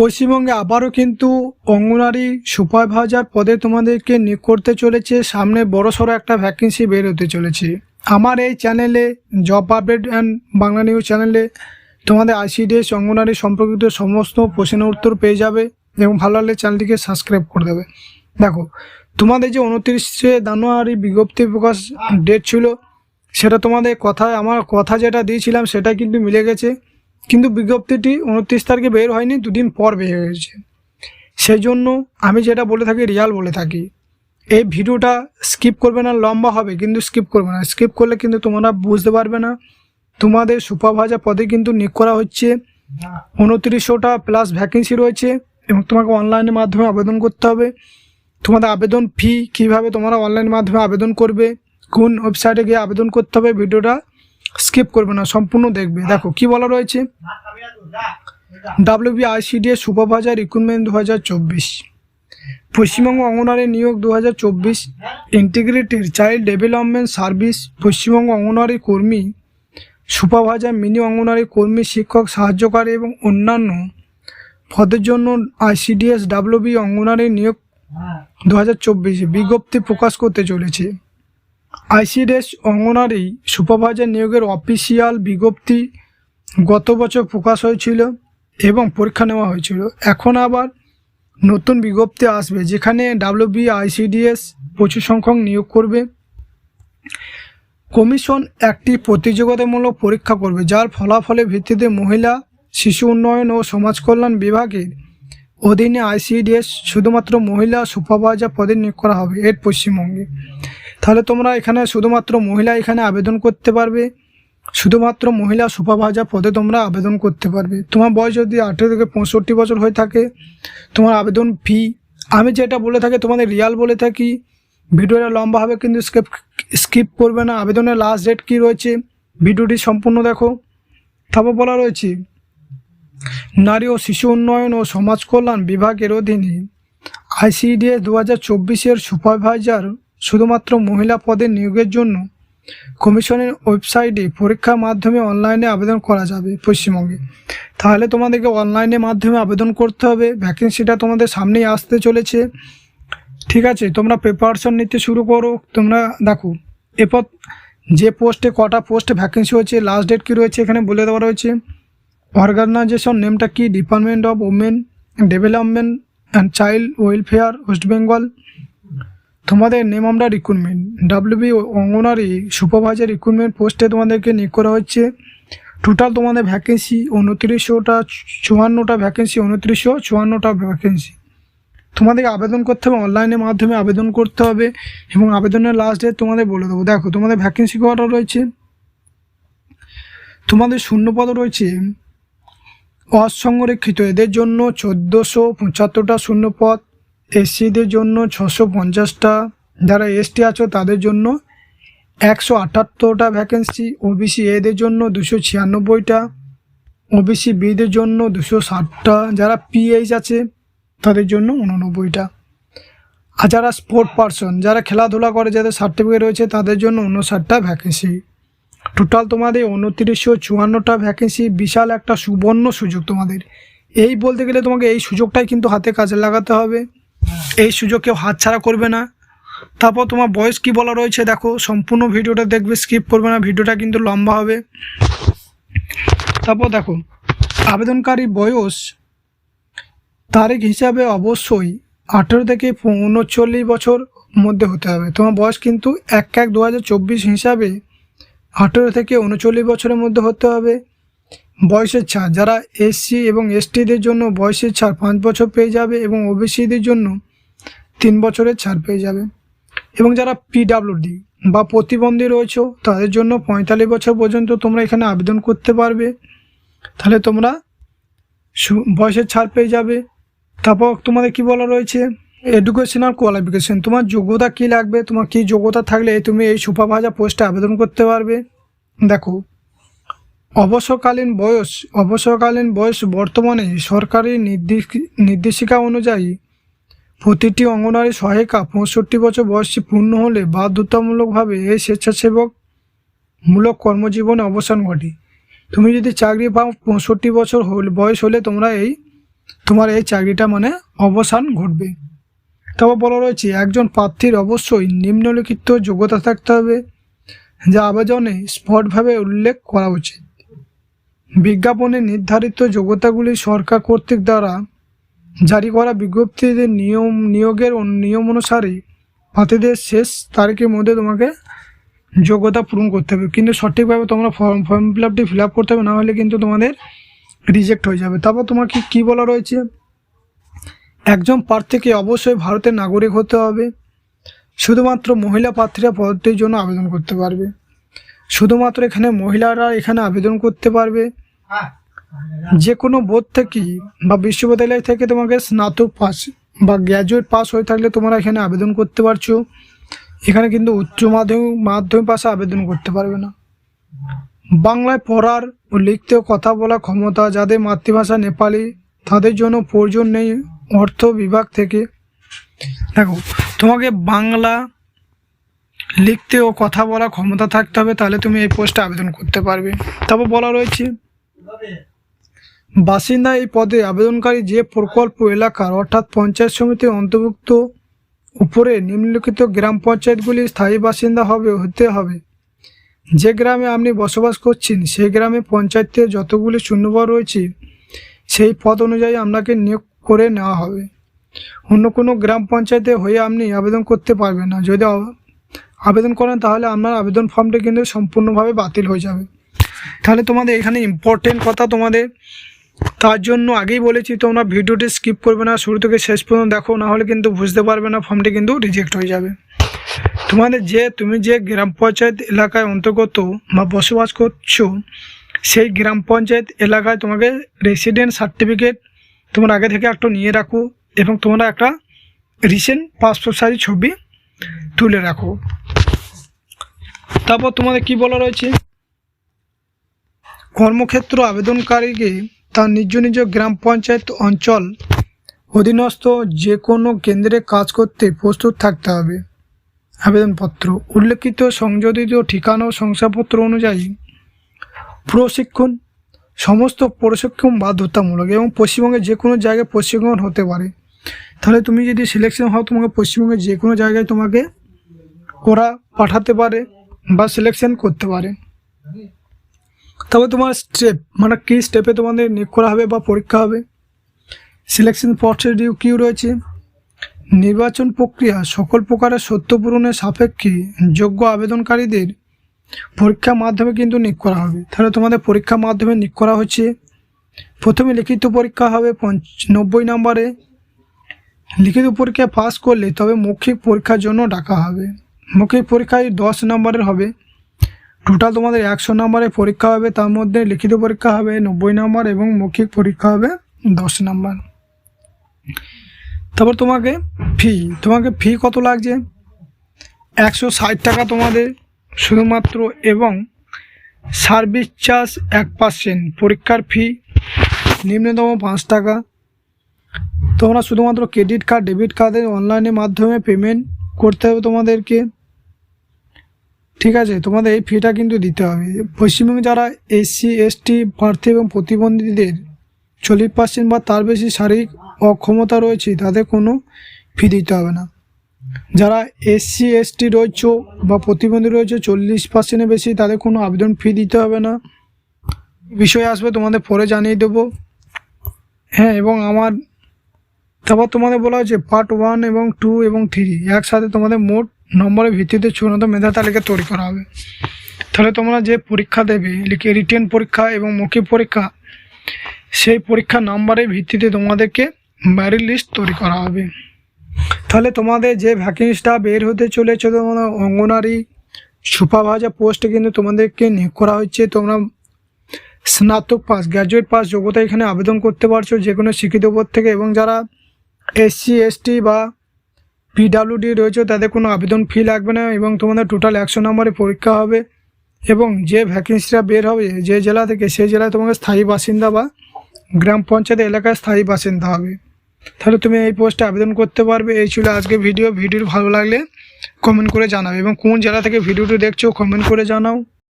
পশ্চিমবঙ্গে আবারও কিন্তু অঙ্গনারী সুপারভাইজার পদে তোমাদেরকে নিয়োগ করতে চলেছে। সামনে বড়সড় একটা ভ্যাকেন্সি বের হতে চলেছে। আমার এই চ্যানেলে job update and Bangla news চ্যানেলে তোমাদের আইসিডিএস অঙ্গনারী সম্পর্কিত সমস্ত প্রশ্নের উত্তর পেয়ে যাবে এবং ভালো লাগলে চ্যানেলটিকে সাবস্ক্রাইব করে দেবে। দেখো, তোমাদের যে উনত্রিশে জানুয়ারি বিজ্ঞপ্তি প্রকাশ ডেট ছিল, সেটা তোমাদের কথায়, আমার কথা যেটা দিয়েছিলাম সেটা কিন্তু মিলে গেছে। কিন্তু বিজ্ঞপ্তিটি উনত্রিশ তারিখে বের হয়নি, দুদিন পর বের হয়েছে। সেই জন্য আমি যেটা বলে থাকি, রিয়াল বলে থাকি। এই ভিডিওটা স্কিপ করবে না, লম্বা হবে, কিন্তু স্কিপ করবে না। স্কিপ করলে কিন্তু তোমরা বুঝতে পারবে না, তোমাদের সুপারভাইজার পদে কিন্তু নিয়োগ করা হচ্ছে। উনত্রিশশোটা প্লাস ভ্যাকেন্সি রয়েছে এবং তোমাকে অনলাইনের মাধ্যমে আবেদন করতে হবে। তোমাদের আবেদন ফি কীভাবে তোমরা অনলাইনের মাধ্যমে আবেদন করবে, কোন ওয়েবসাইটে গিয়ে আবেদন করতে হবে, ভিডিওটা স্কিপ করবে না সম্পূর্ণ দেখবে। দেখো কি বলা রয়েছে? ডাব্লিউবি আইসিডিএস সুপারভাইজার রিক্রুটমেন্ট দু হাজার চব্বিশ। পশ্চিমবঙ্গ অঙ্গনারী নিয়োগ দু হাজার চব্বিশ। Integrated child development service Paschimbanga অঙ্গনারী কর্মী সুপারভাইজার মিনি অঙ্গনারী কর্মী শিক্ষক সাহায্যকারী এবং অন্যান্য পদের জন্য আইসিডিএস ডাব্লিউবি অঙ্গনারী নিয়োগ দু হাজার চব্বিশে বিজ্ঞপ্তি প্রকাশ করতে চলেছে। আইসিডিএস অঙ্গনারী সুপারভাইজার নিয়োগের অফিসিয়াল বিজ্ঞপ্তি গত বছর প্রকাশ হয়েছিল এবং পরীক্ষা নেওয়া হয়েছিল। এখন আবার নতুন বিজ্ঞপ্তি আসবে, যেখানে ডাব্লিউবি আইসিডিএস প্রচুর সংখ্যক নিয়োগ করবে। কমিশন একটি প্রতিযোগিতামূলক পরীক্ষা করবে, যার ফলাফলের ভিত্তিতে মহিলা, শিশু উন্নয়ন ও সমাজ কল্যাণ বিভাগের অধীনে আইসিডিএস শুধুমাত্র মহিলা সুপারভাইজার পদে নিয়োগ করা হবে, এর পশ্চিমবঙ্গে। তাহলে তোমরা এখানে শুধুমাত্র মহিলা এখানে আবেদন করতে পারবে? শুধুমাত্র মহিলা সুপারভাইজার পদে তোমরা আবেদন করতে পারবে। তোমার বয়স যদি আঠেরো থেকে পঁয়ষট্টি বছর হয়ে থাকে, তোমার আবেদন ফি আমি যেটা বলে থাকি, তোমাদের রিয়াল বলে থাকি, ভিডিওটা লম্বা হবে কিন্তু স্কিপ স্কিপ করবে না। আবেদনের লাস্ট ডেট কী রয়েছে, ভিডিওটি সম্পূর্ণ দেখো। তারপর বলা রয়েছে, নারী ও শিশু উন্নয়ন ও সমাজ কল্যাণ বিভাগের অধীনে আইসিডিএস দু হাজার চব্বিশের সুপারভাইজার শুধুমাত্র মহিলা পদে নিয়োগের জন্য কমিশনের ওয়েবসাইটে পরীক্ষার মাধ্যমে অনলাইনে আবেদন করা যাবে পশ্চিমবঙ্গে। তাহলে তোমাদেরকে অনলাইনের মাধ্যমে আবেদন করতে হবে। ভ্যাকেন্সিটা তোমাদের সামনেই আসতে চলেছে। ঠিক আছে, তোমরা প্রিপারেশন নিতে শুরু করো। তোমরা দেখো, এরপর যে পোস্টে কটা পোস্টে ভ্যাকেন্সি হয়েছে লাস্ট ডেট কী রয়েছে এখানে বলে দেওয়া রয়েছে। অর্গানাইজেশন নেমটা কি? Department of women development and child welfare West Bengal তোমাদের নেম আমরা রিক্রুটমেন্ট ডাব্লিউবি অঙ্গনারী সুপারভাইজার রিক্রুটমেন্ট পোস্টে তোমাদেরকে নিয়োগ করা হচ্ছে। টোটাল তোমাদের ভ্যাকেন্সি উনত্রিশশোটা, চুয়ান্নটা ভ্যাকেন্সি উনত্রিশশো, চুয়ান্নটা ভ্যাকেন্সি তোমাদেরকে আবেদন করতে হবে অনলাইনের মাধ্যমে আবেদন করতে হবে এবং আবেদনের লাস্ট ডেট তোমাদের বলে দেবো। দেখো, তোমাদের ভ্যাকেন্সি কটা রয়েছে? তোমাদের শূন্যপদ রয়েছে অসংরক্ষিত। এদের জন্য চোদ্দোশো পঁচাত্তরটা শূন্যপদ। এসসিদের জন্য ছশো পঞ্চাশটা, যারা এসটি আছো তাদের জন্য একশো আটাত্তরটা ভ্যাকেন্সি ওবিসি এদের জন্য দুশো ছিয়ানব্বইটা ওবিসি বিদের জন্য দুশো ষাটটা, যারা পিএইচ আছে তাদের জন্য উননব্বইটা আর যারা স্পোর্ট পারসন যারা খেলাধুলা করে, যাদের সার্টিফিকেট রয়েছে তাদের জন্য উনষাটটা ভ্যাকেন্সি টোটাল তোমাদের উনত্রিশশো চুয়ান্নটা ভ্যাকেন্সি বিশাল একটা সুবর্ণ সুযোগ তোমাদের। এই বলতে গেলে তোমাকে এই সুযোগটাই কিন্তু হাতে কাজে লাগাতে হবে। এই সুযোগ কেউ হাতছাড়া করবে না। তারপর তোমার বয়স কি বলা রয়েছে দেখো, সম্পূর্ণ ভিডিওটা দেখবে স্কিপ করবে না, ভিডিওটা কিন্তু লম্বা হবে। তারপর দেখো, আবেদনকারী বয়স তারিখ হিসাবে অবশ্যই আঠেরো থেকে উনচল্লিশ বছর মধ্যে হতে হবে। তোমার বয়স কিন্তু এক এক দু হিসাবে আঠেরো থেকে উনচল্লিশ বছরের মধ্যে হতে হবে। বয়সের ছাড়। যারা এসসি এবং এসটিদের জন্য বয়সের ছাড় পাঁচ বছর পেয়ে যাবে এবং ওবিসিদের জন্য তিন বছরের ছাড় পেয়ে যাবে। এবং যারা পিডাব্লিউডি বা প্রতিবন্ধী রয়েছে, তাদের জন্য পঁয়তাল্লিশ বছর পর্যন্ত তোমরা এখানে আবেদন করতে পারবে। তাহলে তোমরা বয়সের ছাড় পেয়ে যাবে। তারপর তোমাদের কি বলা রয়েছে? এডুকেশনাল কোয়ালিফিকেশন তোমার যোগ্যতা কী লাগবে? তোমার কী যোগ্যতা থাকলে তুমি এই সুপারভাইজার পোস্টে আবেদন করতে পারবে। দেখো অবসরকালীন বয়স অবসরকালীন বয়স বর্তমানে সরকারি নির্দেশ নির্দেশিকা অনুযায়ী প্রতিটি অঙ্গনারী সহায়িকা পঁয়ষট্টি বছর বয়সী পূর্ণ হলে বাধ্যতামূলকভাবে এই স্বেচ্ছাসেবক মূলক কর্মজীবনে অবসান ঘটে। তুমি যদি চাকরি পাও পঁয়ষট্টি বছর হল বয়স হলে তোমরা এই তোমার এই চাকরিটা মানে অবসান ঘটবে। তারপর বলা রয়েছে, একজন প্রার্থীর অবশ্যই নিম্নলিখিত যোগ্যতা থাকতে হবে, যা আবেদনে স্পটভাবে উল্লেখ করা উচিত। বিজ্ঞাপনে নির্ধারিত যোগ্যতাগুলি সরকার কর্তৃক দ্বারা জারি করা বিজ্ঞপ্তিতে নিয়ম, নিয়োগের নিয়ম অনুসারে প্রার্থীদের শেষ তারিখের মধ্যে তোমাকে যোগ্যতা পূরণ করতে হবে। কিন্তু সঠিকভাবে তোমরা ফর্ম ফর্ম ফিল আপটি ফিল আপ করতে হবে না হলে কিন্তু তোমাদের রিজেক্ট হয়ে যাবে। তারপর তোমাকে কি বলা রয়েছে? একজন প্রার্থীকে অবশ্যই ভারতের নাগরিক হতে হবে। শুধুমাত্র মহিলা প্রার্থীরা পদটির জন্য আবেদন করতে পারবে। শুধুমাত্র এখানে মহিলারা এখানে আবেদন করতে পারবে। যে কোনো বোর্ড থেকে বা বিশ্ববিদ্যালয় থেকে তোমাকে স্নাতক পাস বা গ্র্যাজুয়েট পাস হয়ে থাকলে তোমরা এখানে আবেদন করতে পারছ। এখানে কিন্তু উচ্চ মাধ্যমিক মাধ্যমিক পাশে আবেদন করতে পারবে না। বাংলায় পড়ার ও লিখতে কথা বলা ক্ষমতা যাদের মাতৃভাষা নেপালি, তাদের জন্য প্রয়োজন নেই অর্থ বিভাগ থেকে। দেখো, তোমাকে বাংলা লিখতে ও কথা বলা ক্ষমতা থাকতে হবে, তাহলে তুমি এই পোস্টে আবেদন করতে পারবে। তারপর বলা রয়েছে, বাসিন্দা এই পদে আবেদনকারী যে প্রকল্প এলাকার অর্থাৎ পঞ্চায়েত সমিতির অন্তর্ভুক্ত উপরে নিম্নলিখিত গ্রাম পঞ্চায়েতগুলি স্থায়ী বাসিন্দা হবে, হতে হবে। যে গ্রামে আপনি বসবাস করছেন, সেই গ্রামে পঞ্চায়েতে যতগুলি শূন্যপদ রয়েছে, সেই পদ অনুযায়ী আপনাকে নিয়োগ করে নেওয়া হবে। অন্য কোনো গ্রাম পঞ্চায়েতে হয়ে আপনি আবেদন করতে পারবেন না, যদি আবেদন করেন, তাহলে আপনার আবেদন ফর্মটি কিন্তু সম্পূর্ণভাবে বাতিল হয়ে যাবে। তাহলে তোমাদের এখানে ইম্পর্টেন্ট কথা তোমাদের, তার জন্য আগেই বলেছি, তোমরা ভিডিওটি স্কিপ করবে না, শুরু থেকে শেষ পর্যন্ত দেখো না হলে কিন্তু বুঝতে পারবে না, ফর্মটি কিন্তু রিজেক্ট হয়ে যাবে। তোমাদের যে, তুমি যে গ্রাম পঞ্চায়েত এলাকায় অন্তর্গত বা বসবাস করছ, সেই গ্রাম পঞ্চায়েত এলাকায় তোমাকে রেসিডেন্ট সার্টিফিকেট তোমরা আগে থেকে একটা নিয়ে রাখো, এবং তোমরা একটা রিসেন্ট পাসপোর্ট সাইজ ছবি তুলে রাখো। তারপর তোমাদের কি বলা রয়েছে? কর্মক্ষেত্র আবেদনকারীকে তার নিজ নিজ গ্রাম পঞ্চায়েত অঞ্চল অধীনস্থ যে কোনো কেন্দ্রে কাজ করতে প্রস্তুত থাকতে হবে। আবেদনপত্র, উল্লেখিত সংযোজিত ঠিকানা ও শংসাপত্র অনুযায়ী প্রশিক্ষণ, সমস্ত প্রশিক্ষণ বাধ্যতামূলক এবং পশ্চিমবঙ্গের যে কোনো জায়গায় প্রশিক্ষণ হতে পারে। তাহলে তুমি যদি সিলেকশন হও, তোমাকে পশ্চিমবঙ্গের যে কোনো জায়গায় তোমাকে ওরা পাঠাতে পারে বা সিলেকশন করতে পারে। তবে তোমার স্টেপ মানে কী স্টেপে তোমাদের নিয়োগ করা হবে বা পরীক্ষা হবে? সিলেকশন প্রসিডিউ কী রয়েছে? নির্বাচন প্রক্রিয়া সকল প্রকারের সত্য পূরণের সাপেক্ষে যোগ্য আবেদনকারীদের পরীক্ষার মাধ্যমে কিন্তু নিয়োগ করা হবে। তাহলে তোমাদের পরীক্ষার মাধ্যমে নিয়োগ করা হচ্ছে। প্রথমে লিখিত পরীক্ষা হবে পঞ্চ, নব্বই নম্বরে। লিখিত পরীক্ষায় পাস করলে তবে মৌখিক পরীক্ষার জন্য ডাকা হবে। মৌখিক পরীক্ষায় দশ নম্বরের হবে। টোটাল তোমাদের একশো নম্বরের পরীক্ষা হবে, তার মধ্যে লিখিত পরীক্ষা হবে নব্বই নম্বর এবং মৌখিক পরীক্ষা হবে দশ নম্বর। তারপর তোমাকে ফি তোমাকে ফি কত লাগছে? একশো ষাট টাকা তোমাদের, শুধুমাত্র এবং সার্ভিস চার্জ এক পার্সেন্ট পরীক্ষার ফি নিম্নতম পাঁচ টাকা। তোমরা শুধুমাত্র ক্রেডিট কার্ড, ডেবিট কার্ডের অনলাইনের মাধ্যমে পেমেন্ট করতে হবে তোমাদেরকে। ঠিক আছে, তোমাদের এই ফিটা কিন্তু দিতে হবে। পশ্চিমবঙ্গে যারা এসসি এসটি প্রার্থী এবং প্রতিবন্ধীদের চল্লিশ পার্সেন্ট বা তার বেশি শারীরিক অক্ষমতা রয়েছে, তাদের কোনো ফি দিতে হবে না। যারা এসসি এসটি রয়েছে বা প্রতিবন্ধী রয়েছে চল্লিশ পার্সেন্টের বেশি, তাদের কোনো আবেদন ফি দিতে হবে না। বিষয় আসবে তোমাদের পরে জানিয়ে দেবো। হ্যাঁ এবং আমার তারপর তোমাদের বলা হয়েছে পার্ট ওয়ান এবং টু এবং থ্রি একসাথে তোমাদের মোট নম্বরের ভিত্তিতে চূড়ান্ত মেধা তালিকা তৈরি করা হবে। তাহলে তোমরা যে পরীক্ষা দেবে, লিখে রিটেন পরীক্ষা এবং মৌখিক পরীক্ষা, সেই পরীক্ষার নাম্বারের ভিত্তিতে তোমাদেরকে ম্যারিট লিস্ট তৈরি করা হবে। তাহলে তোমাদের যে ভ্যাকেন্সিটা বের হতে চলেছে, তোমাদের অঙ্গনারী সুপারভাইজার পোস্টে কিন্তু তোমাদেরকে নিয়োগ করা হচ্ছে। তোমরা স্নাতক পাস গ্র্যাজুয়েট পাস যোগ্যতা এখানে আবেদন করতে পারছ যে কোনো শিক্ষিত বোর্ড থেকে এবং যারা এসসি, এসটি বা পিডাব্লিউডি রয়েছে তাদের কোনো আবেদন ফি লাগবে না এবং তোমাদের টোটাল একশো নম্বরে পরীক্ষা হবে এবং যে ভ্যাকেন্সিটা বের হবে যে জেলা থেকে সেই জেলায় তোমাকে স্থায়ী বাসিন্দা বা গ্রাম পঞ্চায়েত এলাকায় স্থায়ী বাসিন্দা হবে। তাহলে তুমি এই পোস্টে আবেদন করতে পারবে। এই ছিল আজকে ভিডিও ভিডিও ভালো লাগলে কমেন্ট করে জানাবে এবং কোন জেলা থেকে ভিডিওটি দেখছ কমেন্ট করে জানাও।